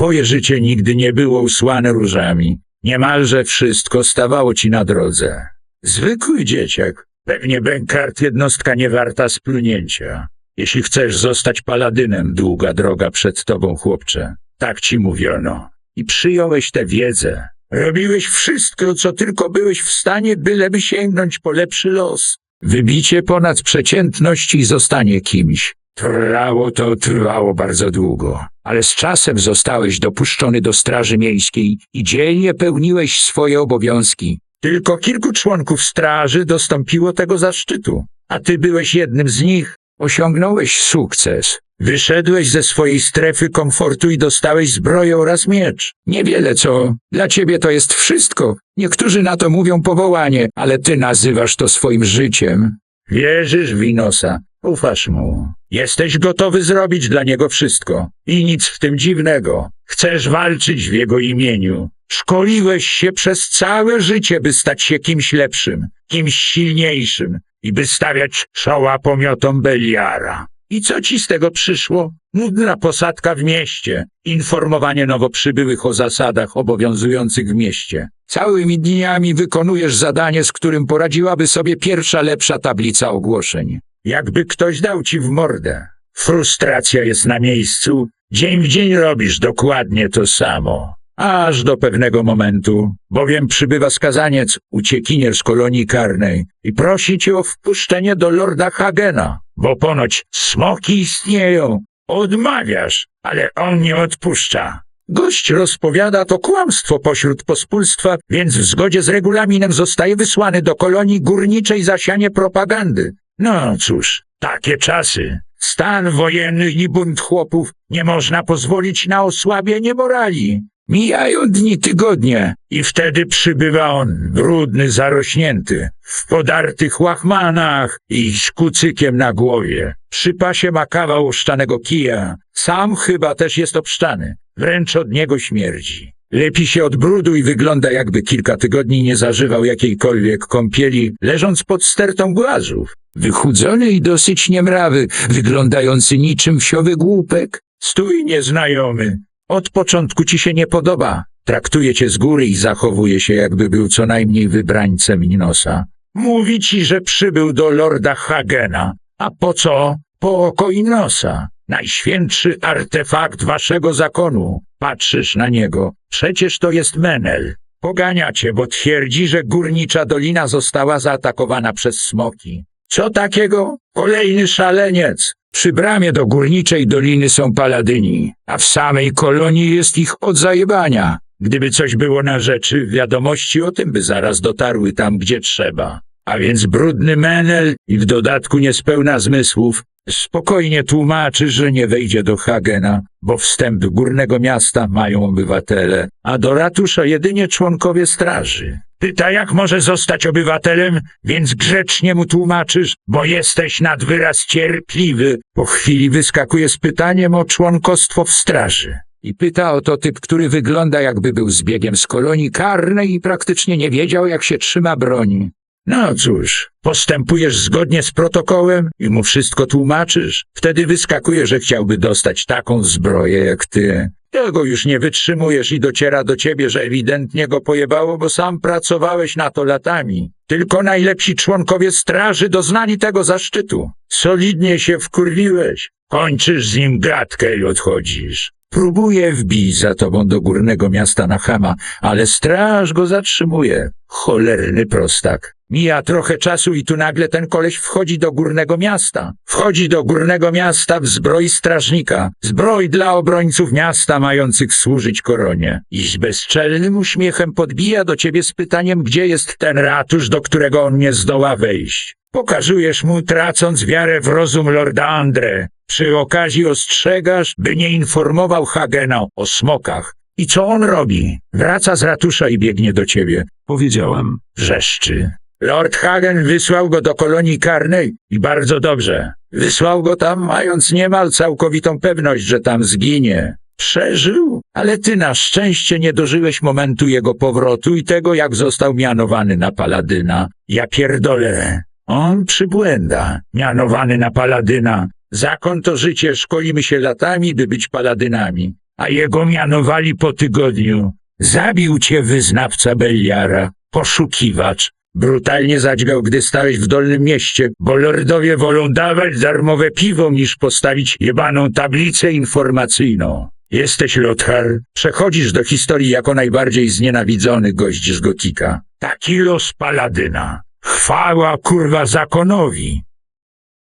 Twoje życie nigdy nie było usłane różami. Niemalże wszystko stawało ci na drodze. Zwykły dzieciak. Pewnie Benkart jednostka niewarta splunięcia. Jeśli chcesz zostać paladynem, długa droga przed tobą, chłopcze. Tak ci mówiono. I przyjąłeś tę wiedzę. Robiłeś wszystko, co tylko byłeś w stanie, byleby sięgnąć po lepszy los. Wybicie ponad przeciętność i zostanie kimś. Trwało to, trwało bardzo długo, ale z czasem zostałeś dopuszczony do Straży Miejskiej i dzielnie pełniłeś swoje obowiązki. Tylko kilku członków straży dostąpiło tego zaszczytu, a ty byłeś jednym z nich. Osiągnąłeś sukces. Wyszedłeś ze swojej strefy komfortu i dostałeś zbroję oraz miecz. Niewiele co. Dla ciebie to jest wszystko. Niektórzy na to mówią powołanie, ale ty nazywasz to swoim życiem. Wierzysz w Inosa. Ufasz mu. Jesteś gotowy zrobić dla niego wszystko. I nic w tym dziwnego. Chcesz walczyć w jego imieniu. Szkoliłeś się przez całe życie, by stać się kimś lepszym, kimś silniejszym i by stawiać czoła pomiotom Beliara. I co ci z tego przyszło? Nudna posadka w mieście, informowanie nowo przybyłych o zasadach obowiązujących w mieście. Całymi dniami wykonujesz zadanie, z którym poradziłaby sobie pierwsza lepsza tablica ogłoszeń. Jakby ktoś dał ci w mordę. Frustracja jest na miejscu. Dzień w dzień robisz dokładnie to samo. Aż do pewnego momentu, bowiem przybywa skazaniec, uciekinier z kolonii karnej i prosi cię o wpuszczenie do lorda Hagena, bo ponoć smoki istnieją. Odmawiasz, ale on nie odpuszcza. Gość rozpowiada to kłamstwo pośród pospólstwa, więc w zgodzie z regulaminem zostaje wysłany do kolonii górniczej zasianie propagandy. No cóż, takie czasy. Stan wojenny i bunt chłopów nie można pozwolić na osłabienie morali. Mijają dni, tygodnie i wtedy przybywa on, brudny, zarośnięty, w podartych łachmanach i z kucykiem na głowie. Przy pasie ma kawał oszczanego kija. Sam chyba też jest obszczany. Wręcz od niego śmierdzi. Lepi się od brudu i wygląda jakby kilka tygodni nie zażywał jakiejkolwiek kąpieli, leżąc pod stertą głazów. Wychudzony i dosyć niemrawy, wyglądający niczym wsiowy głupek. Stój nieznajomy. Od początku ci się nie podoba. Traktuje cię z góry i zachowuje się jakby był co najmniej wybrańcem Inosa. Mówi ci, że przybył do lorda Hagena. A po co? Po oko Inosa. Najświętszy artefakt waszego zakonu. Patrzysz na niego. Przecież to jest Menel. Pogania cię, bo twierdzi, że górnicza dolina została zaatakowana przez smoki. Co takiego? Kolejny szaleniec. Przy bramie do górniczej doliny są paladyni, a w samej kolonii jest ich od zajebania. Gdyby coś było na rzeczy, wiadomości o tym by zaraz dotarły tam, gdzie trzeba. A więc brudny menel i w dodatku niespełna zmysłów spokojnie tłumaczy, że nie wejdzie do Hagena, bo wstęp do górnego miasta mają obywatele, a do ratusza jedynie członkowie straży. Pyta, jak może zostać obywatelem, więc grzecznie mu tłumaczysz, bo jesteś nad wyraz cierpliwy. Po chwili wyskakuje z pytaniem o członkostwo w straży. I pyta o to typ, który wygląda jakby był zbiegiem z kolonii karnej i praktycznie nie wiedział, jak się trzyma broni. No cóż, postępujesz zgodnie z protokołem i mu wszystko tłumaczysz. Wtedy wyskakuje, że chciałby dostać taką zbroję jak ty. Tego już nie wytrzymujesz i dociera do ciebie, że ewidentnie go pojebało, bo sam pracowałeś na to latami. Tylko najlepsi członkowie straży doznali tego zaszczytu. Solidnie się wkurwiłeś. Kończysz z nim gadkę i odchodzisz. Próbuje wbić za tobą do górnego miasta na Hama, ale straż go zatrzymuje. Cholerny prostak. Mija trochę czasu i tu nagle ten koleś wchodzi do górnego miasta. Wchodzi do górnego miasta w zbroi strażnika. Zbroj dla obrońców miasta mających służyć koronie. I z bezczelnym uśmiechem podbija do ciebie z pytaniem, gdzie jest ten ratusz, do którego on nie zdoła wejść. Pokazujesz mu, tracąc wiarę w rozum lorda Andre. Przy okazji ostrzegasz, by nie informował Hagena o smokach. I co on robi? Wraca z ratusza i biegnie do ciebie. Powiedziałam. Wrzeszczy. Lord Hagen wysłał go do kolonii karnej i bardzo dobrze. Wysłał go tam, mając niemal całkowitą pewność, że tam zginie. Przeżył, ale ty na szczęście nie dożyłeś momentu jego powrotu i tego, jak został mianowany na paladyna. Ja pierdolę. On przybłęda, mianowany na paladyna. Zakon to życie, szkolimy się latami, by być paladynami. a jego mianowali po tygodniu. Zabił cię wyznawca Beliara, poszukiwacz. Brutalnie zadźgał, gdy stałeś w Dolnym Mieście, bo lordowie wolą dawać darmowe piwo niż postawić jebaną tablicę informacyjną. Jesteś Lothar, przechodzisz do historii jako najbardziej znienawidzony gość z Gotika. Taki los paladyna. Chwała kurwa zakonowi.